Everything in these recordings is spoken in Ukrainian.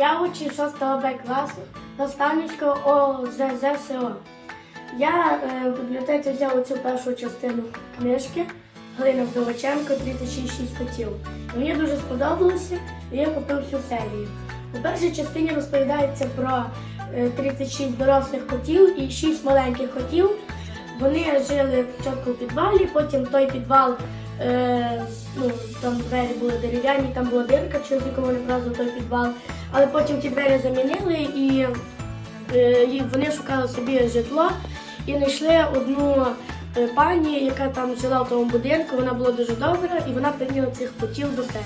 Я учень 6 Б класу наставницького ОЗЗСО. Я е, в бібліотеці взяв цю першу частину книжки Галина Вдовиченко 36 котів. Мені дуже сподобалося, і я купив всю серію. У першій частині розповідається про е, 36 дорослих котів і 6 маленьких котів. Вони жили спочатку в підвалі, потім той підвал, е, ну, там двері були дерев'яні, там була дирка, через яку вони вразили той підвал. Але потім ті двері замінили і, е, і вони шукали собі житло і знайшли одну е, пані, яка там жила в тому будинку. Вона була дуже добра і вона прийняла цих котів до себе.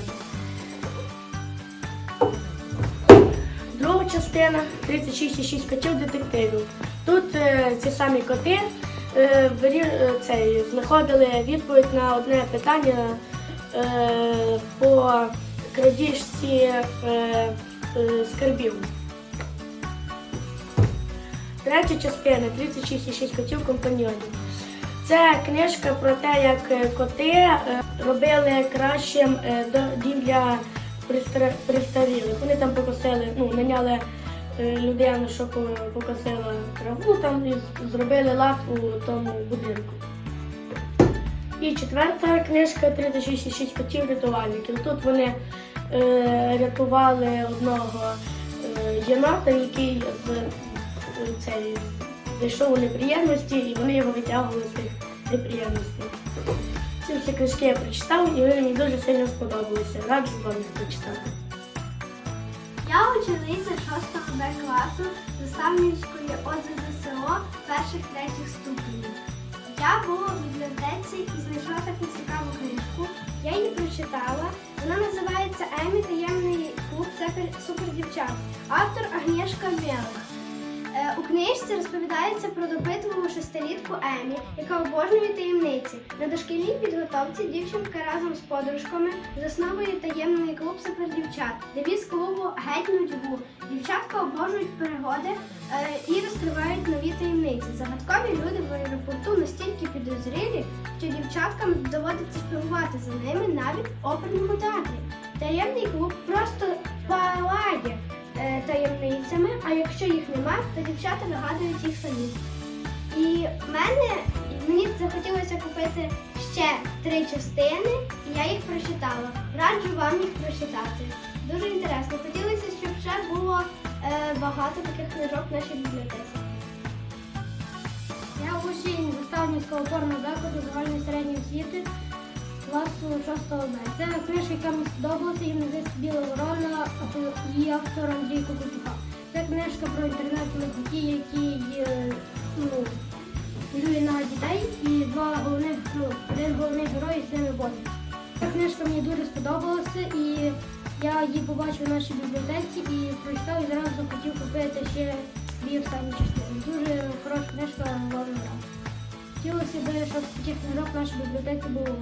Друга частина 36,6 котів детективів. Тут е, ці самі коти цей, знаходили відповідь на одне питання е, по крадіжці е, е, скарбів. Третя частина 36,6 котів компаньйонів. Це книжка про те, як е, коти е, робили кращим е, дім для пристарілих. Вони там покосили, ну, наняли е, людину, що покосила траву там і зробили лад у тому будинку. І четверта книжка 36,6 котів рятувальників. Тут вони е, рятували одного е, єнота, який е, цей, зайшов у неприємності, і вони його витягували з тих неприємностей. Ці всі книжки я прочитав, і вони мені дуже сильно сподобалися. Раджу вам їх прочитати. Я учениця 6 Б класу Заставницької ОЗЗСО перших третіх ступенів. Я була в бібліотеці і знайшла таку цікаву книжку. Я її прочитала. Вона називається Емі таємний клуб супер- супердівчат. Автор Агнєшка Мелих. У книжці розповідається про допитливу шестилітку Емі, яка обожнює таємниці. На дошкільній підготовці дівчинка разом з подружками засновує таємний клуб супердівчат. Девіз клубу геть нудьгу. Дівчатка обожнюють пригоди е, і розкривають нові таємниці. Загадкові люди в аеропорту настільки підозрілі, що дівчаткам доводиться спілкувати за ними навіть в оперному театрі. Таємний клуб просто палає таємницями, а якщо їх нема, то дівчата вигадують їх самі. І мене мені захотілося купити ще три частини, і я їх прочитала. Раджу вам їх прочитати. Дуже інтересно. Хотілося, щоб ще було е, багато таких книжок в нашій бібліотеці. Я учень наставницького опорного закладу загальної середньої освіти класу 6 Б. Це книжка, яка мені сподобалася, Біла ворона, а то її автор Андрій Кокотюха. Це книжка про інтернетних дітей, які ну, полює на дітей, і два головних, ну, один головний герой з ними бореться. Ця книжка мені дуже сподобалася, і я її побачив в нашій бібліотеці і прочитав і зразу хотів купити ще дві останні частини. Дуже хороша книжка, гра. Хотілося б, щоб таких книжок в нашій бібліотеці було.